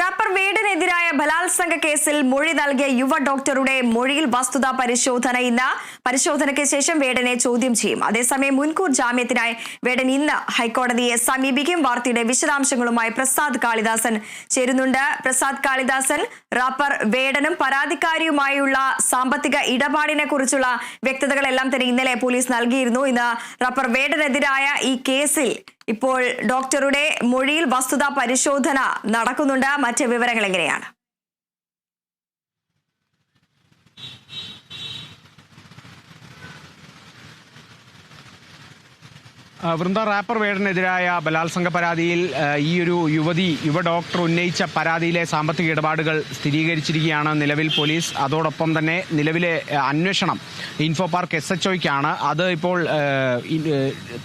Wrapper വീടിനെതിരായ ബലാത്സംഗ കേസിൽ മൊഴി നൽകിയ യുവ ഡോക്ടറുടെ മൊഴിയിൽ വസ്തുതാ പരിശോധന ഇന്ന്. പരിശോധനയ്ക്ക് ശേഷം വേടനെ ചോദ്യം ചെയ്യും. അതേസമയം മുൻകൂർ ജാമ്യത്തിനായി വേടൻ ഇന്ന് ഹൈക്കോടതിയെ സമീപിക്കും. വാർത്തയുടെ വിശദാംശങ്ങളുമായി പ്രസാദ് കാളിദാസൻ ചേരുന്നുണ്ട്. പ്രസാദ് കാളിദാസൻ റാപ്പർ വേടനും പരാതിക്കാരിയുമായുള്ള സാമ്പത്തിക ഇടപാടിനെ കുറിച്ചുള്ള വ്യക്തതകളെല്ലാം തന്നെ ഇന്നലെ പോലീസ് നൽകിയിരുന്നു. ഇന്ന് റാപ്പർ വേടനെതിരായ ഈ കേസിൽ ഇപ്പോൾ ഡോക്ടറുടെ മൊഴിയിൽ വസ്തുതാ പരിശോധന നടക്കുന്നുണ്ട്. മറ്റ് വിവരങ്ങൾ എങ്ങനെയാണ്? വൃന്ദ റാപ്പർ വേടനെതിരായ ബലാത്സംഗ പരാതിയിൽ ഈ ഒരു യുവതി യുവ ഡോക്ടർ ഉന്നയിച്ച പരാതിയിലെ സാമ്പത്തിക ഇടപാടുകൾ സ്ഥിരീകരിച്ചിരിക്കുകയാണ് നിലവിൽ പോലീസ്. അതോടൊപ്പം തന്നെ നിലവിലെ അന്വേഷണം ഇൻഫോ പാർക്ക് എസ് എച്ച് ഒയ്ക്കാണ് അത് ഇപ്പോൾ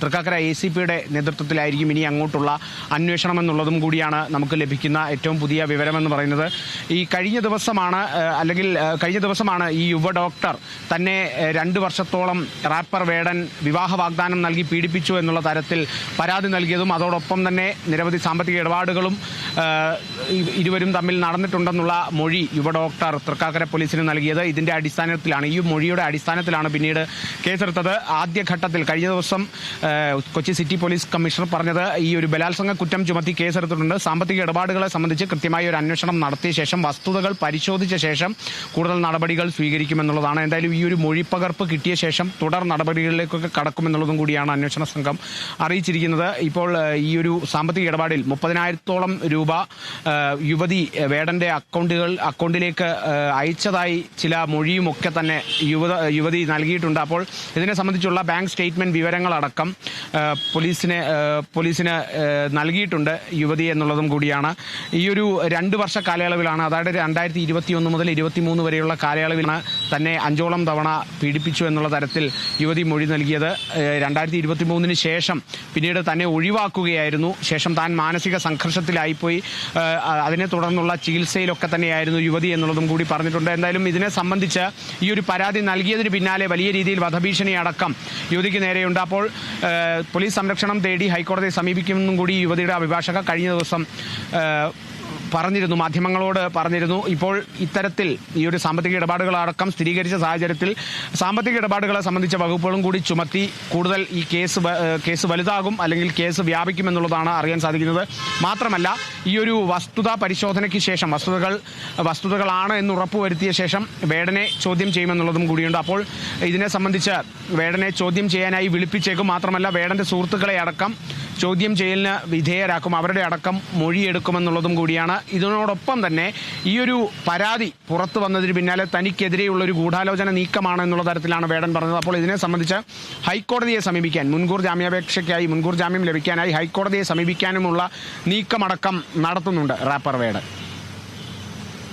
തൃക്കാക്കര എ സി പിയുടെ നേതൃത്വത്തിലായിരിക്കും ഇനി അങ്ങോട്ടുള്ള അന്വേഷണം എന്നുള്ളതും കൂടിയാണ് നമുക്ക് ലഭിക്കുന്ന ഏറ്റവും പുതിയ വിവരമെന്ന് പറയുന്നത്. ഈ കഴിഞ്ഞ ദിവസമാണ് അല്ലെങ്കിൽ കഴിഞ്ഞ ദിവസമാണ് ഈ യുവ ഡോക്ടർ തന്നെ രണ്ട് വർഷത്തോളം റാപ്പർ വേടൻ വിവാഹ വാഗ്ദാനം നൽകി പീഡിപ്പിച്ചു എന്നുള്ള തരത്തിൽ പരാതി നൽകിയതും അതോടൊപ്പം തന്നെ നിരവധി സാമ്പത്തിക ഇടപാടുകളും ഇരുവരും തമ്മിൽ നടന്നിട്ടുണ്ടെന്നുള്ള മൊഴി യുവ ഡോക്ടർ തൃക്കാക്കര പോലീസിന് നൽകിയത്. ഇതിന്റെ അടിസ്ഥാനത്തിലാണ് ഈ മൊഴിയുടെ അടിസ്ഥാനത്തിലാണ് പിന്നീട് കേസെടുത്തത്. ആദ്യഘട്ടത്തിൽ കഴിഞ്ഞ ദിവസം കൊച്ചി സിറ്റി പോലീസ് കമ്മീഷണർ പറഞ്ഞത് ഈ ഒരു ബലാത്സംഗ കുറ്റം ചുമത്തി കേസെടുത്തിട്ടുണ്ട്. സാമ്പത്തിക ഇടപാടുകളെ സംബന്ധിച്ച് കൃത്യമായ ഒരു അന്വേഷണം നടത്തിയ ശേഷം വസ്തുതകൾ പരിശോധിച്ച ശേഷം കൂടുതൽ നടപടികൾ സ്വീകരിക്കുമെന്നുള്ളതാണ്. എന്തായാലും ഈ ഒരു മൊഴിപ്പകർപ്പ് കിട്ടിയ ശേഷം തുടർ നടപടികളിലേക്കൊക്കെ കടക്കുമെന്നുള്ളതും കൂടിയാണ് അന്വേഷണ സംഘം അറിയിച്ചിരിക്കുന്നത്. ഇപ്പോൾ ഈ ഒരു സാമ്പത്തിക ഇടപാടിൽ മുപ്പതിനായിരത്തോളം രൂപ യുവതി വേടന്റെ അക്കൗണ്ടുകൾ അക്കൗണ്ടിലേക്ക് അയച്ചതായി ചില മൊഴിയുമൊക്കെ തന്നെ യുവത യുവതി നൽകിയിട്ടുണ്ട്. അപ്പോൾ ഇതിനെ സംബന്ധിച്ചുള്ള ബാങ്ക് സ്റ്റേറ്റ്മെന്റ് വിവരങ്ങളടക്കം പോലീസിന് പോലീസിന് നൽകിയിട്ടുണ്ട് യുവതി എന്നുള്ളതും കൂടിയാണ്. ഈ ഒരു രണ്ട് വർഷ കാലയളവിലാണ് അതായത് രണ്ടായിരത്തി ഇരുപത്തി ഒന്ന് മുതൽ ഇരുപത്തിമൂന്ന് വരെയുള്ള കാലയളവിലാണ് തന്നെ അഞ്ചോളം തവണ പീഡിപ്പിച്ചു എന്നുള്ള തരത്തിൽ യുവതി മൊഴി നൽകിയത്. രണ്ടായിരത്തി ഇരുപത്തി മൂന്നിന് ശേഷം പിന്നീട് തന്നെ ഒഴിവാക്കുകയായിരുന്നു. ശേഷം താൻ മാനസിക സംഘർഷത്തിലായിപ്പോയി. അതിനെ തുടർന്നുള്ള ചികിത്സയിലൊക്കെ തന്നെയായിരുന്നു യുവതി എന്നുള്ളതും കൂടി പറഞ്ഞിട്ടുണ്ട്. എന്തായാലും ഇതിനെ സംബന്ധിച്ച് ഈ ഒരു പരാതി നൽകിയതിന് പിന്നാലെ വലിയ രീതിയിൽ വധഭീഷണി അടക്കം യുവതിക്ക് നേരെയുണ്ട്. അപ്പോൾ പോലീസ് സംരക്ഷണം തേടി ഹൈക്കോടതിയെ സമീപിക്കുമെന്നും കൂടി യുവതിയുടെ അഭിഭാഷക കഴിഞ്ഞ ദിവസം പറഞ്ഞിരുന്നു മാധ്യമങ്ങളോട് പറഞ്ഞിരുന്നു. ഇപ്പോൾ ഇത്തരത്തിൽ ഈ ഒരു സാമ്പത്തിക ഇടപാടുകളടക്കം സ്ഥിരീകരിച്ച സാഹചര്യത്തിൽ സാമ്പത്തിക ഇടപാടുകളെ സംബന്ധിച്ച വകുപ്പുകളും കൂടി ചുമത്തി കൂടുതൽ ഈ കേസ് കേസ് വലുതാകും അല്ലെങ്കിൽ കേസ് വ്യാപിക്കുമെന്നുള്ളതാണ് അറിയാൻ സാധിക്കുന്നത്. മാത്രമല്ല ഈ ഒരു വസ്തുത പരിശോധനയ്ക്ക് ശേഷം വസ്തുതകൾ വസ്തുതകളാണ് എന്ന് ഉറപ്പുവരുത്തിയ ശേഷം വേടനെ ചോദ്യം ചെയ്യുമെന്നുള്ളതും കൂടിയുണ്ട്. അപ്പോൾ ഇതിനെ സംബന്ധിച്ച് വേടനെ ചോദ്യം ചെയ്യാനായി വിളിപ്പിച്ചേക്കും. മാത്രമല്ല വേടന്റെ സുഹൃത്തുക്കളെ അടക്കം ചോദ്യം ചെയ്യലിന് വിധേയരാക്കും അവരുടെ അടക്കം മൊഴിയെടുക്കുമെന്നുള്ളതും കൂടിയാണ്. ഇതിനോടൊപ്പം തന്നെ ഈ ഒരു പരാതി പുറത്തു വന്നതിന് പിന്നാലെ തനിക്കെതിരെയുള്ള ഒരു ഗൂഢാലോചന നീക്കമാണ് എന്നുള്ള തരത്തിലാണ് വേടൻ പറഞ്ഞത്. അപ്പോൾ ഇതിനെ സംബന്ധിച്ച് ഹൈക്കോടതിയെ സമീപിക്കാൻ മുൻകൂർ ജാമ്യാപേക്ഷയ്ക്കായി മുൻകൂർ ജാമ്യം ലഭിക്കാനായി ഹൈക്കോടതിയെ സമീപിക്കാനുമുള്ള നീക്കമടക്കം നടത്തുന്നുണ്ട് റാപ്പർ വേടൻ.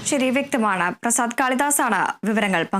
ശരി വ്യക്തമാണ്. പ്രസാദ് കാളിദാസാണ് വിവരങ്ങൾ പങ്കു